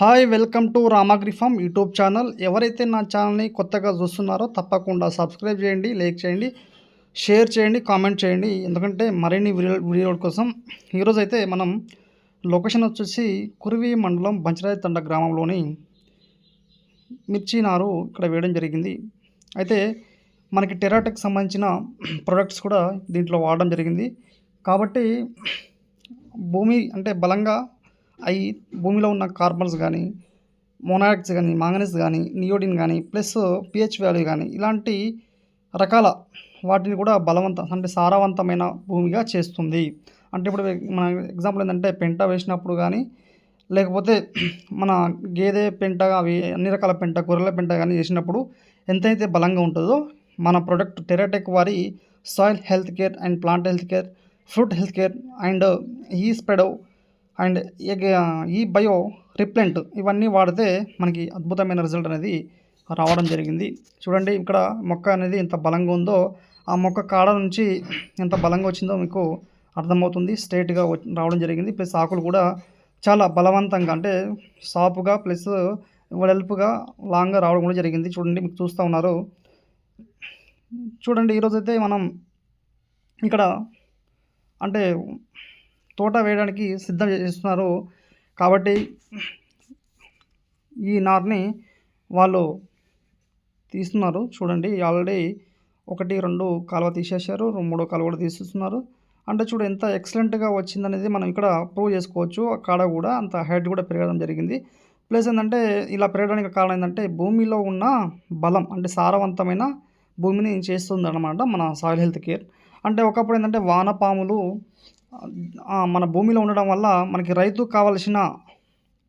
Hi welcome to రామాగ్రిఫామ్ YouTube channel. ఎవరైతే నా ఛానల్ని కొత్తగా చూస్తున్నారో తప్పకుండా సబ్స్క్రైబ్ చేయండి లైక్ చేయండి షేర్ చేయండి కామెంట్ చేయండి. ఎందుకంటే మరిన్ని వీడియో వీడియోల కోసం ఈరోజు అయితే మనం లొకేషన్ వచ్చేసి కురివి మండలం బంచరాయి తండ గ్రామంలోని మిర్చి నారు ఇక్కడ వేయడం జరిగింది. అయితే మనకి టెరాటెక్ సంబంధించిన ప్రొడక్ట్స్ కూడా దీంట్లో వాడడం జరిగింది. కాబట్టి భూమి అంటే బలంగా అవి భూమిలో ఉన్న కార్బన్స్ కానీ మోనాక్స్ కానీ మాంగనీస్ కానీ నియోడిన్ కానీ ప్లస్ పిహెచ్ వాల్యూ కానీ ఇలాంటి రకాల వాటిని కూడా బలవంత అంటే సారవంతమైన భూమిగా చేస్తుంది. అంటే ఇప్పుడు మన ఎగ్జాంపుల్ ఏంటంటే పెంట వేసినప్పుడు కానీ లేకపోతే మన గేదె పెంట అవి అన్ని రకాల పెంట గొర్రెల పెంట కానీ చేసినప్పుడు ఎంతైతే బలంగా ఉంటుందో మన ప్రొడక్ట్ టెరాటెక్ వారి soil health care and plant health care fruit health care and ఈ స్ప్రెడో అండ్ ఈ బయో రిప్లెంట్ ఇవన్నీ వాడితే మనకి అద్భుతమైన రిజల్ట్ అనేది రావడం జరిగింది. చూడండి ఇక్కడ మొక్క అనేది ఎంత బలంగా ఉందో ఆ మొక్క కాడ నుంచి ఎంత బలంగా వచ్చిందో మీకు అర్థమవుతుంది. స్ట్రైట్గా రావడం జరిగింది. ప్లస్ ఆకులు కూడా చాలా బలవంతంగా అంటే సాపుగా ప్లస్ వెడల్పుగా లాంగ్గా రావడం కూడా జరిగింది. చూడండి మీకు చూస్తూ ఉన్నారు. చూడండి ఈరోజైతే మనం ఇక్కడ అంటే తోట వేయడానికి సిద్ధం చేస్తున్నారు. కాబట్టి ఈ నార్ని వాళ్ళు తీస్తున్నారు. చూడండి ఆల్రెడీ ఒకటి రెండు కాలువ తీసేశారు. మూడో కాలువ కూడా తీసేస్తున్నారు. అంటే చూడు ఎంత ఎక్సలెంట్గా వచ్చిందనేది మనం ఇక్కడ ప్రూవ్ చేసుకోవచ్చు. ఆ కాడ కూడా అంత హైట్ కూడా పెరగడం జరిగింది. ప్లస్ ఏంటంటే ఇలా పెరగడానికి కారణం ఏంటంటే భూమిలో ఉన్న బలం అంటే సారవంతమైన భూమిని చేస్తుంది అనమాట మన సాయిల్ హెల్త్ కేర్. అంటే ఒకప్పుడు ఏంటంటే వానపాములు మన భూమిలో ఉండడం వల్ల మనకి రైతు కావలసిన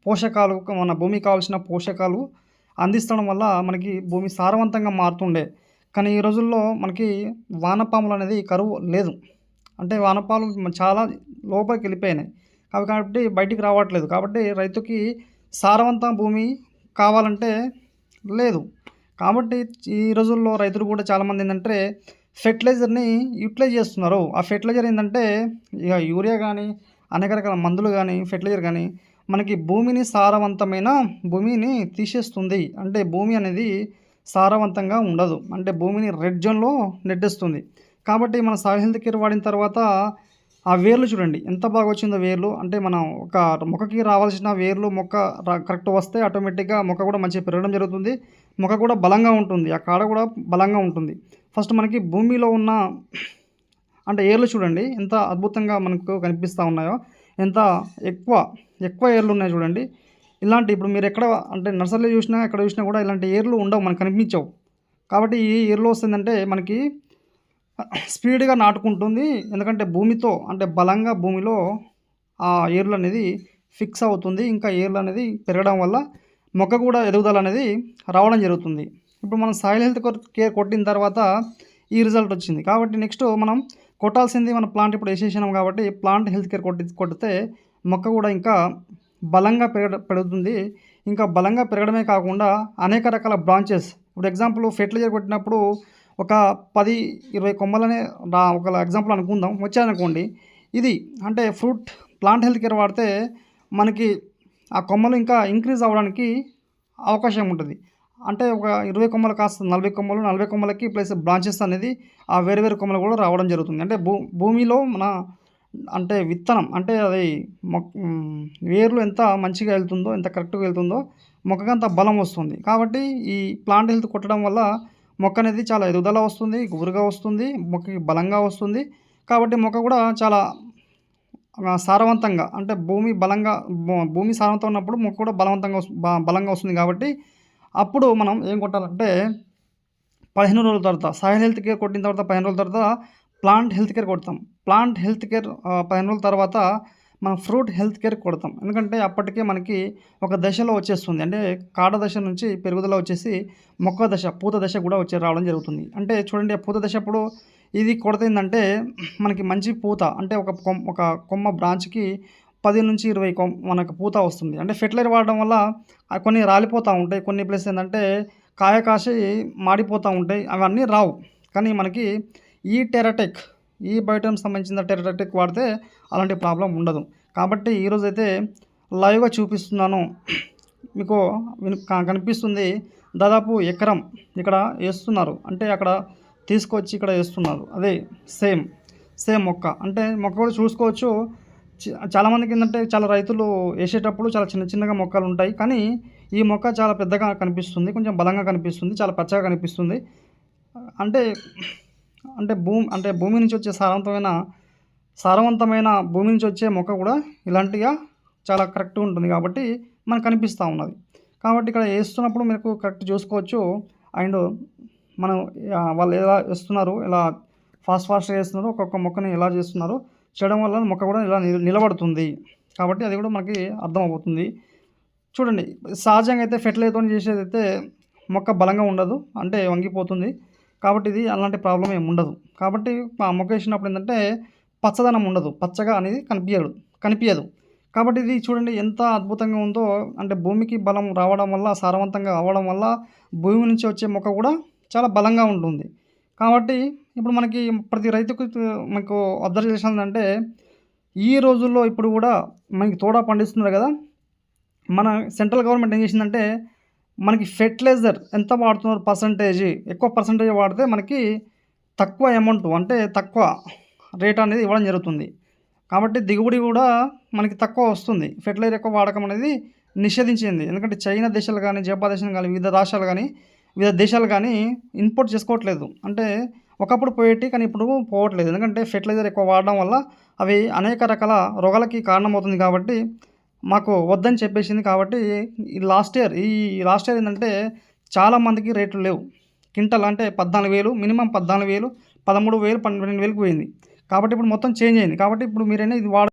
పోషకాలు మన భూమికి కావాల్సిన పోషకాలు అందిస్తడం వల్ల మనకి భూమి సారవంతంగా మారుతుండే. కానీ ఈ రోజుల్లో మనకి వానపాములు అనేది కరువు లేదు. అంటే వానపాములు చాలా లోపలికి వెళ్ళిపోయినాయి. అవి కాబట్టి బయటికి రావట్లేదు. కాబట్టి రైతుకి సారవంత భూమి కావాలంటే లేదు. కాబట్టి ఈ రోజుల్లో రైతులు కూడా చాలామంది ఏంటంటే ఫెర్టిలైజర్ని యూటిలైజ్ చేస్తున్నారు. ఆ ఫెర్టిలైజర్ ఏంటంటే ఇక యూరియా కానీ అనేక రకాల మందులు కానీ ఫెర్టిలైజర్ కానీ మనకి భూమిని సారవంతమైన భూమిని తీసేస్తుంది. అంటే భూమి అనేది సారవంతంగా ఉండదు. అంటే భూమిని రెడ్ జోన్లో నెట్టేస్తుంది. కాబట్టి మన సాయిల్ హెల్త్ కేర్ వాడిన తర్వాత ఆ వేర్లు చూడండి. ఎంత బాగా వచ్చిందో వేర్లు. అంటే మనం ఒక మొక్కకి రావాల్సిన వేర్లు మొక్క కరెక్ట్ వస్తే ఆటోమేటిక్గా మొక్క కూడా మంచిగా పెరగడం జరుగుతుంది. మొక్క కూడా బలంగా ఉంటుంది. ఆ కాడ కూడా బలంగా ఉంటుంది. ఫస్ట్ మనకి భూమిలో ఉన్న అంటే ఏర్లు చూడండి. ఎంత అద్భుతంగా మనకు కనిపిస్తూ ఉన్నాయో ఎంత ఎక్కువ ఎక్కువ ఏర్లు ఉన్నాయి చూడండి. ఇలాంటి ఇప్పుడు మీరు ఎక్కడ అంటే నర్సరీలో చూసినా ఎక్కడ చూసినా కూడా ఇలాంటి ఏర్లు ఉండవు మనకు కనిపించవు. కాబట్టి ఈ ఏర్లు వస్తుందంటే మనకి స్పీడ్గా నాటుకుంటుంది. ఎందుకంటే భూమితో అంటే బలంగా భూమిలో ఆ ఏర్లు అనేది ఫిక్స్ అవుతుంది. ఇంకా ఏర్లు అనేది పెరగడం వల్ల మొక్క కూడా ఎదుగుదల అనేది రావడం జరుగుతుంది. ఇప్పుడు మనం సాయిల్ హెల్త్ కేర్ కొట్టిన తర్వాత ఈ రిజల్ట్ వచ్చింది. కాబట్టి నెక్స్ట్ మనం కొట్టాల్సింది మన ప్లాంట్ ఇప్పుడు వేసేసినాం కాబట్టి ప్లాంట్ హెల్త్ కేర్ కొట్టి కొడితే మొక్క కూడా ఇంకా బలంగా పెరగ పెరుగుతుంది. ఇంకా బలంగా పెరగడమే కాకుండా అనేక రకాల బ్రాంచెస్ ఇప్పుడు ఎగ్జాంపుల్ ఫెర్టిలైజర్ కొట్టినప్పుడు ఒక పది ఇరవై కొమ్మలనే రా ఒక ఎగ్జాంపుల్ అనుకుందాం. వచ్చాయనుకోండి. ఇది అంటే ఫ్రూట్ ప్లాంట్ హెల్త్ కేర్ వాడితే మనకి ఆ కొమ్మలు ఇంకా ఇంక్రీజ్ అవ్వడానికి అవకాశం ఉంటుంది. అంటే ఒక ఇరవై కొమ్మలు కాస్త నలభై కొమ్మలు నలభై కొమ్మలకి ప్లస్ బ్రాంచెస్ అనేది ఆ వేరు వేరు కొమ్మలు కూడా రావడం జరుగుతుంది. అంటే భూ భూమిలో మన అంటే విత్తనం అంటే అది మొక్క వేర్లు ఎంత మంచిగా వెళ్తుందో ఎంత కరెక్ట్గా వెళ్తుందో మొక్కకి అంత బలం వస్తుంది. కాబట్టి ఈ ప్లాంట్ హెల్త్ కొట్టడం వల్ల మొక్క అనేది చాలా ఎదుగుదల వస్తుంది గుబురుగా వస్తుంది మొక్కకి బలంగా వస్తుంది. కాబట్టి మొక్క కూడా చాలా సారవంతంగా అంటే భూమి బలంగా భూమి సారవంతం ఉన్నప్పుడు మొక్క కూడా బలవంతంగా బలంగా వస్తుంది కాబట్టి అప్పుడు మనం ఏం కొట్టాలంటే పదిహేను రోజుల తర్వాత సాయిల్ హెల్త్ కేర్ కొట్టిన తర్వాత పదిహేను రోజుల తర్వాత ప్లాంట్ హెల్త్ కేర్ కొడతాం. ప్లాంట్ హెల్త్ కేర్ పదిహేను రోజుల తర్వాత మనం ఫ్రూట్ హెల్త్ కేర్ కొడతాం. ఎందుకంటే అప్పటికే మనకి ఒక దశలో వచ్చేస్తుంది. అంటే కాడ దశ నుంచి పెరుగుదల వచ్చేసి మొక్క దశ పూత దశ కూడా వచ్చే రావడం జరుగుతుంది. అంటే చూడండి పూత దశ అప్పుడు ఇది కొడుతుందంటే మనకి మంచి పూత అంటే ఒక కొమ్మ ఒక కొమ్మ బ్రాంచ్కి పది నుంచి ఇరవై మనకు పూత వస్తుంది. అంటే ఫెర్టిలైజర్ వాడడం వల్ల కొన్ని రాలిపోతూ ఉంటాయి. కొన్ని ప్లేస్ ఏంటంటే కాయ కాసి మాడిపోతూ ఉంటాయి. అవన్నీ రావు. కానీ మనకి ఈ టెరటెక్ ఈ బయోటమ్ సంబంధించిన టెరటెక్ వాడితే అలాంటి ప్రాబ్లం ఉండదు. కాబట్టి ఈరోజైతే లైవ్గా చూపిస్తున్నాను. మీకు కనిపిస్తుంది. దాదాపు ఎకరం ఇక్కడ వేస్తున్నారు. అంటే అక్కడ తీసుకొచ్చి ఇక్కడ వేస్తున్నారు. అదే సేమ్ సేమ్ మొక్క. అంటే మొక్క కూడా చూసుకోవచ్చు. చాలామందికి ఏంటంటే చాలా రైతులు వేసేటప్పుడు చాలా చిన్న చిన్నగా మొక్కలు ఉంటాయి. కానీ ఈ మొక్క చాలా పెద్దగా కనిపిస్తుంది. కొంచెం బలంగా కనిపిస్తుంది. చాలా పచ్చగా కనిపిస్తుంది. అంటే అంటే భూమి అంటే భూమి నుంచి వచ్చే సారవంతమైన సారవంతమైన భూమి నుంచి వచ్చే మొక్క కూడా ఇలాంటిగా చాలా కరెక్ట్గా ఉంటుంది కాబట్టి మనకు కనిపిస్తూ ఉన్నది. కాబట్టి ఇక్కడ వేస్తున్నప్పుడు మీకు కరెక్ట్ చూసుకోవచ్చు. అండ్ మనం వాళ్ళు ఎలా వేస్తున్నారు ఎలా ఫాస్ట్ ఫాస్ట్గా వేస్తున్నారు ఒక్కొక్క మొక్కని ఎలా చేస్తున్నారు చేయడం వల్ల మొక్క కూడా ఇలా నిలబడుతుంది. కాబట్టి అది కూడా మనకి అర్థమవుతుంది. చూడండి సహజంగా అయితే ఫెర్టిలైజర్తో చేసేది అయితే మొక్క బలంగా ఉండదు అంటే వంగిపోతుంది. కాబట్టి ఇది అలాంటి ప్రాబ్లం ఏమి ఉండదు. కాబట్టి ఆ మొక్క వేసినప్పుడు ఏంటంటే పచ్చదనం ఉండదు పచ్చగా అనేది కనిపించదు కనిపించదు కాబట్టి ఇది చూడండి ఎంత అద్భుతంగా ఉందో అంటే భూమికి బలం రావడం వల్ల సారవంతంగా అవ్వడం వల్ల భూమి నుంచి వచ్చే మొక్క కూడా చాలా బలంగా ఉంటుంది. కాబట్టి ఇప్పుడు మనకి ప్రతి రైతుకు మనకు అబ్జర్వ్ అంటే ఈ రోజుల్లో ఇప్పుడు కూడా మనకి తోడా పండిస్తున్నారు కదా. మన సెంట్రల్ గవర్నమెంట్ ఏం చేసిందంటే మనకి ఫెర్టిలైజర్ ఎంత వాడుతున్నారు పర్సంటేజ్ ఎక్కువ పర్సంటేజ్ వాడితే మనకి తక్కువ అమౌంట్ అంటే తక్కువ రేట్ అనేది ఇవ్వడం జరుగుతుంది. కాబట్టి దిగుబడి కూడా మనకి తక్కువ వస్తుంది. ఫెర్టిలైజర్ ఎక్కువ వాడకం అనేది నిషేధించింది. ఎందుకంటే చైనా దేశాలు కానీ జపాన్ దేశాలు కానీ వివిధ రాష్ట్రాలు కానీ వివిధ దేశాలు కానీ ఇంపోర్ట్ చేసుకోవట్లేదు. అంటే ఒకప్పుడు పోయేటి కానీ ఇప్పుడు పోవట్లేదు. ఎందుకంటే ఫెర్టిలైజర్ ఎక్కువ వాడడం వల్ల అవి అనేక రకాల రోగాలకి కారణమవుతుంది కాబట్టి మాకు వద్దని చెప్పేసింది కాబట్టి ఈ లాస్ట్ ఇయర్ ఈ లాస్ట్ ఇయర్ ఏంటంటే చాలా మందికి రేట్లు లేవు. క్వింటల్ అంటే పద్నాలుగు వేలు మినిమం పద్నాలుగు వేలు పదమూడు వేలు పన్నెండు వేలకు పోయింది. కాబట్టి ఇప్పుడు మొత్తం చేంజ్ అయింది. కాబట్టి ఇప్పుడు మీరైనా ఇది వాడ